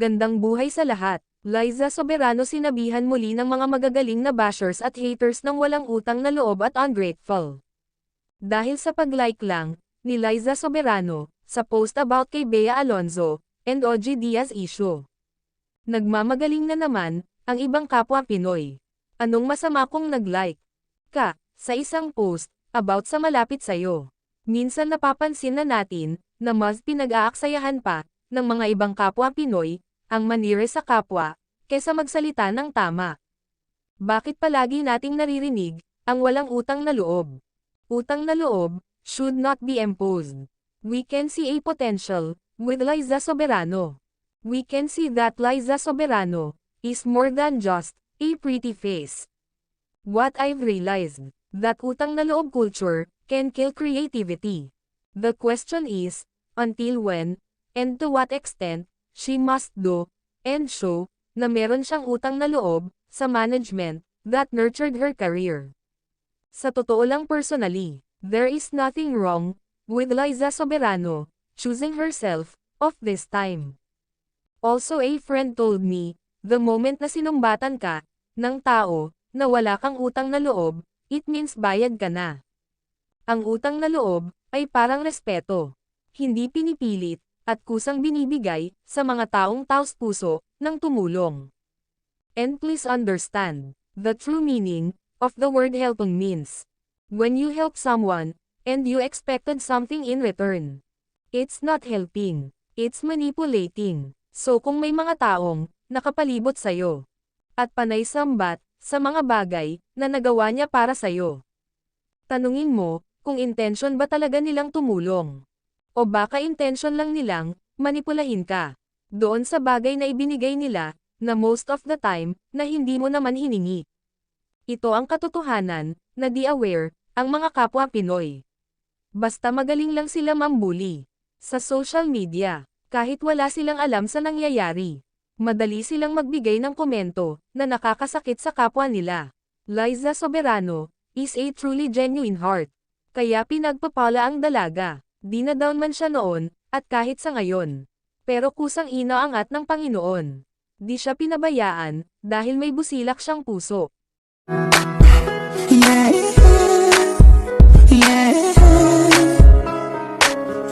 Magandang buhay sa lahat. Liza Soberano sinabihan muli ng mga magagaling na bashers at haters ng walang utang na loob at ungrateful. Dahil sa pag-like lang, ni Liza Soberano, sa post about kay Bea Alonzo, and OG Diaz issue. Nagmamagaling na naman, ang ibang kapwa Pinoy. Anong masama kung nag-like? Ka, sa isang post, about sa malapit sa'yo. Minsan napapansin na natin, na mas pinag-aaksayahan pa, ng mga ibang kapwa Pinoy, ang manire sa kapwa, kesa magsalita ng tama. Bakit palagi nating naririnig, ang walang utang na loob? Utang na loob, should not be imposed. We can see a potential, with Liza Soberano. We can see that Liza Soberano, is more than just, a pretty face. What I've realized, that utang na loob culture, can kill creativity. The question is, until when, and to what extent, she must do, and show, na meron siyang utang na loob, sa management, that nurtured her career. Sa totoo lang personally, there is nothing wrong, with Liza Soberano, choosing herself, of this time. Also a friend told me, the moment na sinumbatan ka, ng tao, na wala kang utang na loob, it means bayad ka na. Ang utang na loob, ay parang respeto. Hindi pinipilit, at kusang binibigay, sa mga taong taos puso, ng tumulong. And please understand, the true meaning, of the word helping means, when you help someone, and you expected something in return. It's not helping, it's manipulating. So kung may mga taong, nakapalibot sa'yo, at panay sambat, sa mga bagay, na nagawa niya para sa'yo. Tanungin mo, kung intention ba talaga nilang tumulong. O baka intention lang nilang, manipulahin ka. Doon sa bagay na ibinigay nila, na most of the time, na hindi mo naman hiningi. Ito ang katotohanan, na di aware, ang mga kapwa Pinoy. Basta magaling lang sila mambuli. Sa social media, kahit wala silang alam sa nangyayari. Madali silang magbigay ng komento, na nakakasakit sa kapwa nila. Liza Soberano, is a truly genuine heart. Kaya pinagpapala ang dalaga. Di na down man siya noon, at kahit sa ngayon. Pero kusang inaangat ng Panginoon. Di siya pinabayaan, dahil may busilak siyang puso.